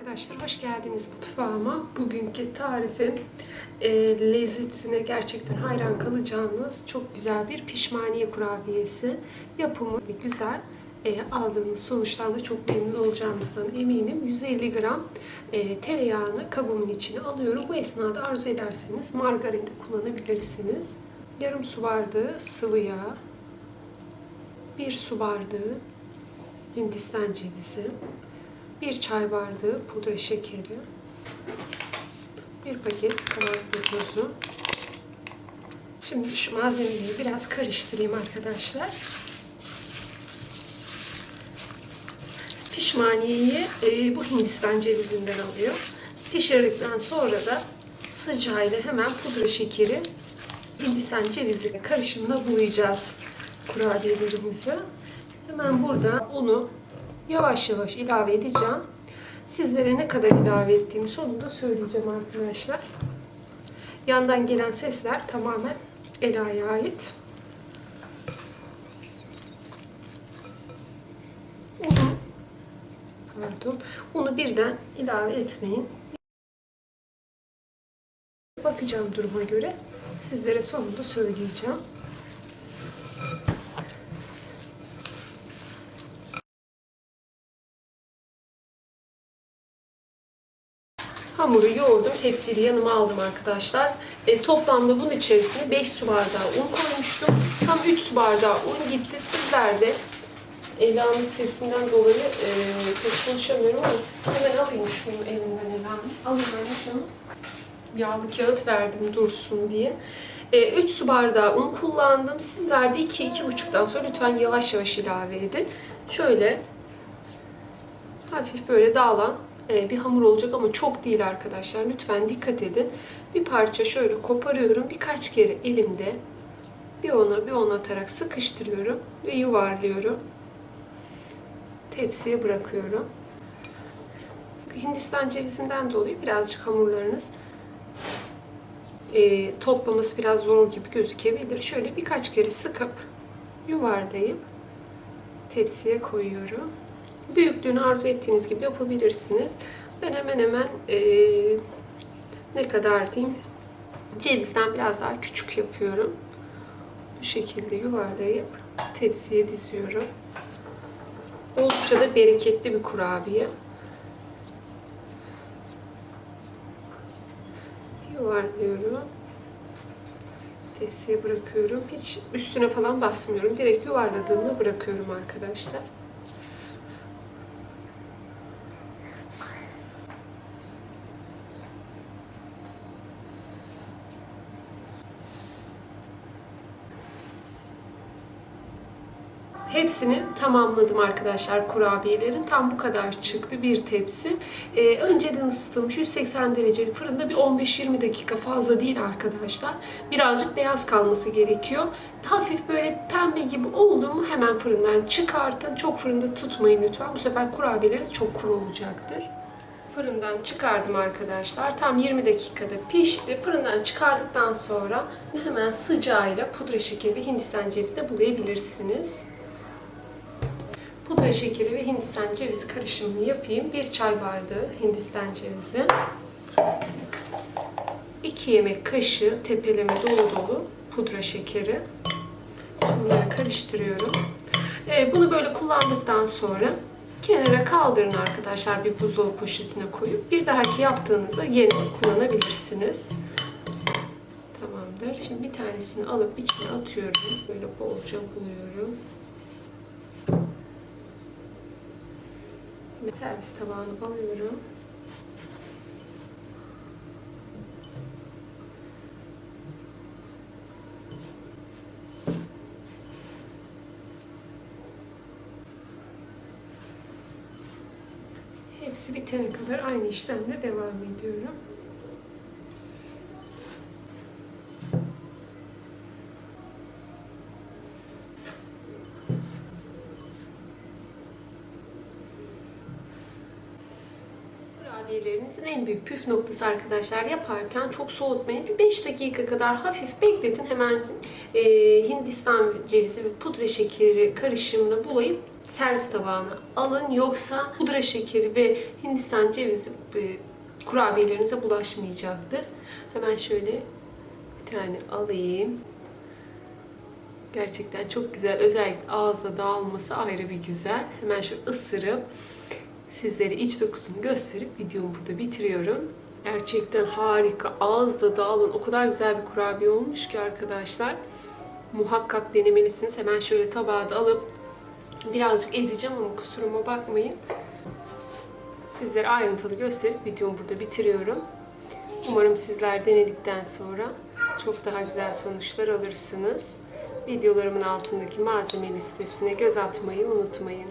arkadaşlar, hoş geldiniz mutfağıma. Bugünkü tarifim e, lezzetine gerçekten hayran kalacağınız çok güzel bir pişmaniye kurabiyesi. Yapımı güzel. E, aldığınız sonuçtan da çok memnun olacağınızdan eminim. 150 gram e, tereyağını kabımın içine alıyorum. Bu esnada arzu ederseniz margarin de kullanabilirsiniz. Yarım su bardağı sıvı yağ, bir su bardağı hindistan cevizi, bir çay bardağı pudra şekeri, bir paket kabartma tozu. Şimdi şu malzemeleri biraz karıştırayım arkadaşlar. Pişmaniyeyi e, bu hindistan cevizinden alıyor. Pişirdikten sonra da sıcağıyla hemen pudra şekeri hindistan cevizi karışımına bulayacağız kurabiyelerimizi. Hemen burada unu yavaş yavaş ilave edeceğim. Sizlere ne kadar ilave ettiğimi sonunda söyleyeceğim arkadaşlar. Yandan gelen sesler tamamen Ela'ya ait. Unu, pardon, unu birden ilave etmeyin. Bakacağım duruma göre sizlere sonunda söyleyeceğim. Hamuru yoğurdum. Tepsiyle yanıma aldım arkadaşlar. E, toplamda bunun içerisine 5 su bardağı un koymuştum. Tam 3 su bardağı un gitti. Sizler de Ela'nın sesinden dolayı e, pek konuşamıyorum ama hemen alayım şunu elimden Ela'nın. Alayım ben şunu. Yağlı kağıt verdim dursun diye. E, 3 su bardağı un kullandım. Sizler de 2-2,5'dan sonra lütfen yavaş yavaş ilave edin. Şöyle hafif böyle dağılan bir hamur olacak ama çok değil arkadaşlar. Lütfen dikkat edin. Bir parça şöyle koparıyorum. Birkaç kere elimde bir ona bir ona atarak sıkıştırıyorum ve yuvarlıyorum. Tepsiye bırakıyorum. Hindistan cevizinden dolayı birazcık hamurlarınız e, toplaması biraz zor gibi gözükebilir. Şöyle birkaç kere sıkıp yuvarlayıp tepsiye koyuyorum. Büyüklüğünü arzu ettiğiniz gibi yapabilirsiniz. Ben hemen hemen e, ne kadar diyeyim cevizden biraz daha küçük yapıyorum. Bu şekilde yuvarlayıp tepsiye diziyorum. Oldukça da bereketli bir kurabiye. Yuvarlıyorum. Tepsiye bırakıyorum. Hiç üstüne falan basmıyorum. Direkt yuvarladığımda bırakıyorum arkadaşlar. Hepsini tamamladım arkadaşlar kurabiyelerin. Tam bu kadar çıktı bir tepsi. Ee, önceden ısıtılmış 180 derecelik fırında bir 15-20 dakika fazla değil arkadaşlar. Birazcık beyaz kalması gerekiyor. Hafif böyle pembe gibi oldu mu hemen fırından çıkartın. Çok fırında tutmayın lütfen. Bu sefer kurabiyeleriniz çok kuru olacaktır. Fırından çıkardım arkadaşlar. Tam 20 dakikada pişti. Fırından çıkardıktan sonra hemen sıcağıyla pudra şekeri ve hindistan cevizi de bulayabilirsiniz. Pudra şekeri ve hindistan cevizi karışımını yapayım. Bir çay bardağı hindistan cevizi. 2 yemek kaşığı tepeleme dolu dolu pudra şekeri. Bunları karıştırıyorum. Ee, bunu böyle kullandıktan sonra kenara kaldırın arkadaşlar bir buzdolabı poşetine koyup bir dahaki yaptığınızda yine kullanabilirsiniz. Tamamdır. Şimdi bir tanesini alıp içine atıyorum. Böyle bolca buluyorum. Servis tabağını alıyorum. Hepsi bitene kadar aynı işlemle devam ediyorum. Kurabiyelerinizin en büyük püf noktası arkadaşlar yaparken çok soğutmayın. Bir 5 dakika kadar hafif bekletin. Hemen e, Hindistan cevizi ve pudra şekeri karışımını bulayıp servis tabağına alın. Yoksa pudra şekeri ve Hindistan cevizi e, kurabiyelerinize bulaşmayacaktır. Hemen şöyle bir tane alayım. Gerçekten çok güzel. Özellikle ağızda dağılması ayrı bir güzel. Hemen şöyle ısırıp sizlere iç dokusunu gösterip videomu burada bitiriyorum. Gerçekten harika. Ağızda dağılan o kadar güzel bir kurabiye olmuş ki arkadaşlar. Muhakkak denemelisiniz. Hemen şöyle tabağa da alıp birazcık ezeceğim ama kusuruma bakmayın. Sizlere ayrıntılı gösterip videomu burada bitiriyorum. Umarım sizler denedikten sonra çok daha güzel sonuçlar alırsınız. Videolarımın altındaki malzeme listesine göz atmayı unutmayın.